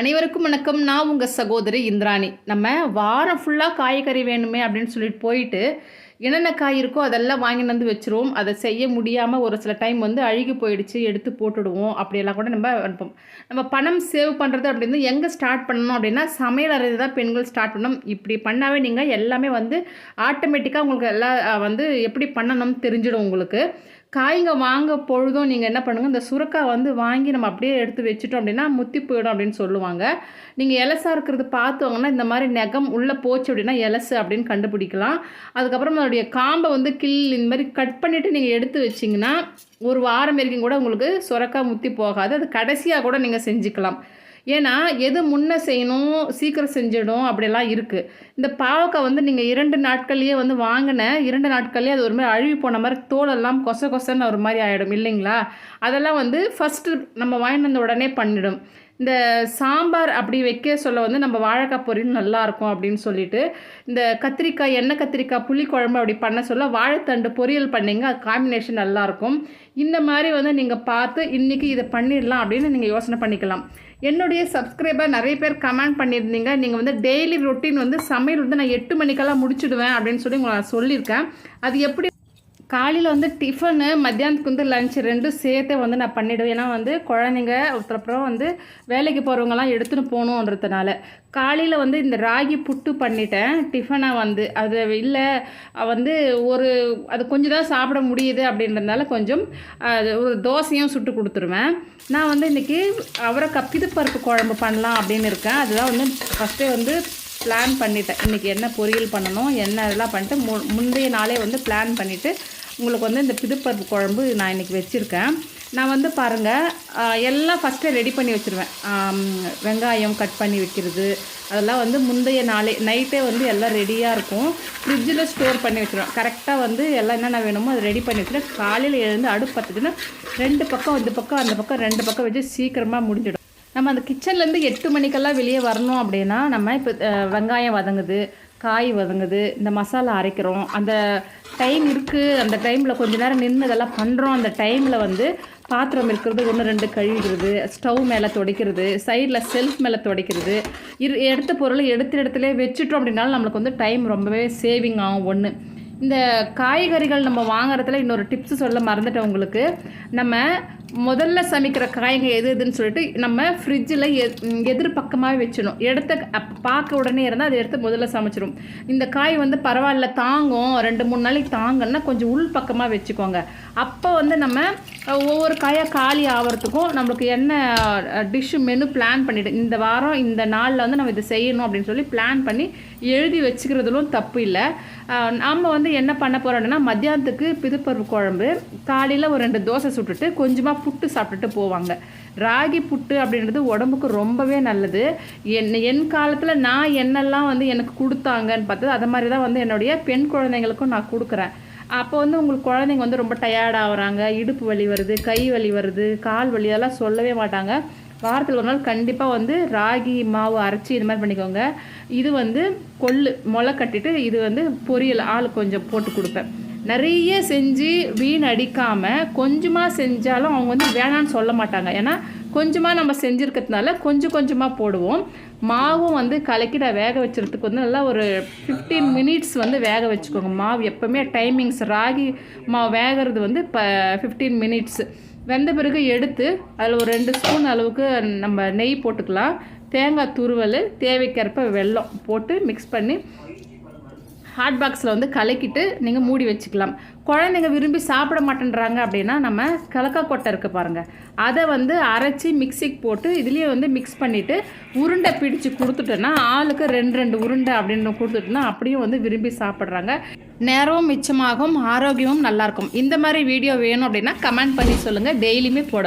அனைவருக்கும் வணக்கம். நான் உங்கள் சகோதரி இந்திராணி. நம்ம வாரம் ஃபுல்லாக காய்கறி வேணுமே அப்படின்னு சொல்லிட்டு போயிட்டு என்னென்ன காய் இருக்கோ அதெல்லாம் வாங்கிட்டு வந்து வச்சுருவோம். அதை செய்ய முடியாமல் ஒரு சில டைம் வந்து அழுகி போயிடுச்சு எடுத்து போட்டுடுவோம். அப்படியெல்லாம் கூட நம்ம அனுப்போம் நம்ம பணம் சேவ் பண்ணுறது அப்படின்னு எங்கே ஸ்டார்ட் பண்ணணும் அப்படின்னா சமையல் அறை தான் பெண்கள் ஸ்டார்ட் பண்ணணும். இப்படி பண்ணாவே நீங்கள் எல்லாமே வந்து ஆட்டோமேட்டிக்காக உங்களுக்கு எல்லாம் வந்து எப்படி பண்ணணும்னு தெரிஞ்சிடும் உங்களுக்கு. காய்ங்க வாங்க பொழுதும் நீங்கள் என்ன பண்ணுங்கள் இந்த சுரக்காய் வந்து வாங்கி நம்ம அப்படியே எடுத்து வச்சுட்டோம் அப்படின்னா முத்தி போயிடும் அப்படின்னு சொல்லுவாங்க. நீங்கள் எலசாக இருக்கிறது பார்த்தவங்கன்னா இந்த மாதிரி நெகம் உள்ளே போச்சு அப்படின்னா எலசு அப்படின்னு கண்டுபிடிக்கலாம். அதுக்கப்புறம் அதோடைய காம்பை வந்து கில் இந்த மாதிரி கட் பண்ணிவிட்டு நீங்கள் எடுத்து வச்சிங்கன்னா ஒரு வாரம் வரைக்கும் கூட உங்களுக்கு சுரக்காய் முத்தி போகாது. அது கடைசியாக கூட நீங்கள் செஞ்சுக்கலாம். ஏன்னா எது முன்ன செய்யணும் சீக்கிரம் செஞ்சிடும் அப்படிலாம் இருக்குது இந்த பாவக்காய் வந்து நீங்கள் இரண்டு நாட்கள்லேயே வந்து வாங்கின இரண்டு நாட்கள்லேயே அது ஒரு மாதிரி அழுவி போன மாதிரி தோலெல்லாம் கொச கொசன்னு ஒரு மாதிரி ஆகிடும் இல்லைங்களா? அதெல்லாம் வந்து ஃபஸ்ட்டு நம்ம வாங்கிட்டு வந்த உடனே பண்ணிடும். இந்த சாம்பார் அப்படி வைக்க சொல்ல வந்து நம்ம வாழைக்காய் பொரியல் நல்லாயிருக்கும் அப்படின்னு சொல்லிட்டு இந்த கத்திரிக்காய் எண்ணெய் கத்திரிக்காய் புளி குழம்பு அப்படி பண்ண சொல்ல வாழைத்தண்டு பொரியல் பண்ணீங்க அது காம்பினேஷன் நல்லாயிருக்கும் இந்த மாதிரி வந்து நீங்கள் பார்த்து இன்றைக்கி இதை பண்ணிடலாம் அப்படின்னு நீங்கள் யோசனை பண்ணிக்கலாம். என்னுடைய சப்ஸ்கிரைபர் நிறைய பேர் கமெண்ட் பண்ணியிருந்தீங்க. நீங்கள் வந்து டெய்லி ரொட்டீன் வந்து சமையல் வந்து நான் எட்டு மணிக்கெல்லாம் முடிச்சுடுவேன் அப்படின்னு சொல்லி உங்களை சொல்லியிருக்கேன். அது எப்படி காலையில் வந்து டிஃபனு மத்தியானத்துக்கு வந்து லஞ்ச் ரெண்டும் சேர்த்தே வந்து நான் பண்ணிவிடுவேன் ஏன்னா வந்து குழந்தைங்க அப்புறம் வந்து வேலைக்கு போகிறவங்கலாம் எடுத்துன்னு போகணுன்றதுனால. காலையில் வந்து இந்த ராகி புட்டு பண்ணிட்டேன். டிஃபனாக வந்து அது இல்லை வந்து ஒரு அது கொஞ்சம் தான் சாப்பிட முடியுது அப்படின்றதுனால கொஞ்சம் ஒரு தோசையும் சுட்டு கொடுத்துருவேன். நான் வந்து இன்றைக்கி அவரை கப்பிது பருப்பு குழம்பு பண்ணலாம் அப்படின்னு இருக்கேன். அதுதான் வந்து ஃபஸ்ட்டே வந்து பிளான் பண்ணிட்டேன். இன்றைக்கி என்ன பொரியல் பண்ணணும் என்ன இதெல்லாம் பண்ணிட்டு மு முந்தைய நாளே வந்து பிளான் பண்ணிவிட்டு உங்களுக்கு வந்து இந்த பிதுப்பருப்பு குழம்பு நான் இன்றைக்கி வச்சுருக்கேன். நான் வந்து பாருங்கள் எல்லாம் ஃபஸ்ட்டே ரெடி பண்ணி வச்சுருவேன். வெங்காயம் கட் பண்ணி வைக்கிறது அதெல்லாம் வந்து முந்தைய நாளே நைட்டே வந்து எல்லாம் ரெடியாக இருக்கும். ஃப்ரிட்ஜில் ஸ்டோர் பண்ணி வச்சுருவேன். கரெக்டாக வந்து எல்லாம் என்னென்ன வேணுமோ அதை ரெடி பண்ணி வச்சுருவேன் காலையில் எழுந்து அடுப்பு பார்த்துட்டுன்னா ரெண்டு பக்கம் இந்த பக்கம் அந்த பக்கம் ரெண்டு பக்கம் வச்சு சீக்கிரமாக முடிஞ்சிடும். நம்ம அந்த கிச்சன்லேருந்து எட்டு மணிக்கெல்லாம் வெளியே வரணும் அப்படின்னா நம்ம இப்போ வெங்காயம் வதங்குது. காய் வதங்குது இந்த மசாலா அரைக்கிறோம். அந்த டைம் இருக்குது அந்த டைமில் கொஞ்ச நேரம் நின்று இதெல்லாம் பண்ணுறோம் அந்த டைமில் வந்து பாத்திரம் இருக்கிறது ஒன்று ரெண்டு கழுவிக்கிறது ஸ்டவ் மேலே துடைக்கிறது சைடில் செல்ஃப் மேலே துடைக்கிறது. இரு எடுத்த பொருளை எடுத்த இடத்துல வச்சுட்டோம் அப்படின்னாலும் நம்மளுக்கு வந்து டைம் ரொம்பவே சேவிங் ஆகும் ஒன்று இந்த காய்கறிகள் நம்ம வாங்குறதுல இன்னொரு டிப்ஸ் சொல்ல மறந்துட்டேன் உங்களுக்கு. நம்ம முதல்ல சமைக்கிற காய்ங்க எது எதுன்னு சொல்லிட்டு நம்ம ஃப்ரிட்ஜில் எதிர் பக்கமாகவே வச்சிடணும். எடுத்து பார்க்க உடனே இருந்தால் அதை எடுத்து முதல்ல சமைச்சிடும் இந்த காய் வந்து பரவாயில்ல தாங்கும். ரெண்டு மூணு நாளைக்கு தாங்கன்னா கொஞ்சம் உள் பக்கமாக வச்சுக்கோங்க. அப்போ வந்து நம்ம ஒவ்வொரு காயாக காலி ஆகிறதுக்கும் நம்மளுக்கு என்ன டிஷ்ஷு மெனு பிளான் பண்ணிவிட்டு இந்த வாரம் இந்த நாளில் வந்து நம்ம இதை செய்யணும் அப்படின்னு சொல்லி பிளான் பண்ணி எழுதி வச்சுக்கிறதுலும் தப்பு இல்லை. நாம் வந்து என்ன பண்ண போகிறோம்னா மத்தியானத்துக்கு பிதுப்பருப்பு குழம்பு காலையில் ஒரு ரெண்டு தோசை சுட்டுட்டு கொஞ்சமாக புட்டு சாப்பிட்டுட்டு போவாங்க. ராகி புட்டு அப்படின்றது உடம்புக்கு ரொம்பவே நல்லது. என் என் காலத்தில் நான் என்னெல்லாம் வந்து எனக்கு கொடுத்தாங்கன்னு பார்த்தது அது மாதிரி தான் வந்து என்னுடைய பெண் குழந்தைங்களுக்கும் நான் கொடுக்குறேன். அப்போ வந்து உங்களுக்கு குழந்தைங்க வந்து ரொம்ப டயர்ட் ஆகுறாங்க இடுப்பு வலி வருது கை வலி வருது கால் வலி அதெல்லாம் சொல்லவே மாட்டாங்க. வாரத்தில் ஒரு நாள் கண்டிப்பாக வந்து ராகி மாவு அரைச்சி இது மாதிரி பண்ணிக்கோங்க. இது வந்து கொள்ளு முளை கட்டிட்டு இது வந்து பொரியல் ஆள் கொஞ்சம் போட்டு கொடுப்பேன். நிறைய செஞ்சு வீண் அடிக்காமல் கொஞ்சமாக செஞ்சாலும் அவங்க வந்து வேணான்னு சொல்ல மாட்டாங்க. ஏன்னா கொஞ்சமாக நம்ம செஞ்சுருக்கிறதுனால கொஞ்சம் கொஞ்சமாக போடுவோம். மாவும் வந்து கலக்கி நான் வேக வச்சுறதுக்கு வந்து நல்லா ஒரு ஃபிஃப்டீன் மினிட்ஸ் வந்து வேக வச்சுக்கோங்க. மாவு எப்போவுமே டைமிங்ஸ் ராகி மாவு வேகிறது வந்து இப்போ ஃபிஃப்டீன் மினிட்ஸ் வெந்த பிறகு எடுத்து அதில் ஒரு ரெண்டு ஸ்பூன் அளவுக்கு நம்ம நெய் போட்டுக்கலாம். தேங்காய் துருவல் தேவைக்கேற்ப வெல்லம் போட்டு மிக்ஸ் பண்ணி ஹாட் பாக்ஸில் வந்து கலக்கிட்டு நீங்கள் மூடி வச்சுக்கலாம். குழந்தைங்க விரும்பி சாப்பிட மாட்டேன்றாங்க அப்படின்னா நம்ம கலக்கா கொட்டை இருக்குது பாருங்கள் அதை வந்து அரைச்சி மிக்சிக்கு போட்டு இதுலேயே வந்து மிக்ஸ் பண்ணிவிட்டு உருண்டை பிடிச்சு கொடுத்துட்டோன்னா ஆளுக்கு ரெண்டு ரெண்டு உருண்டை அப்படின்னு கொடுத்துட்டோன்னா அப்படியும் வந்து விரும்பி சாப்பிட்றாங்க. நேரமும் மிச்சமாகும் ஆரோக்கியமும் நல்லாயிருக்கும் இந்த மாதிரி வீடியோ வேணும் அப்படின்னா கமெண்ட் பண்ணி சொல்லுங்கள் டெய்லியுமே போட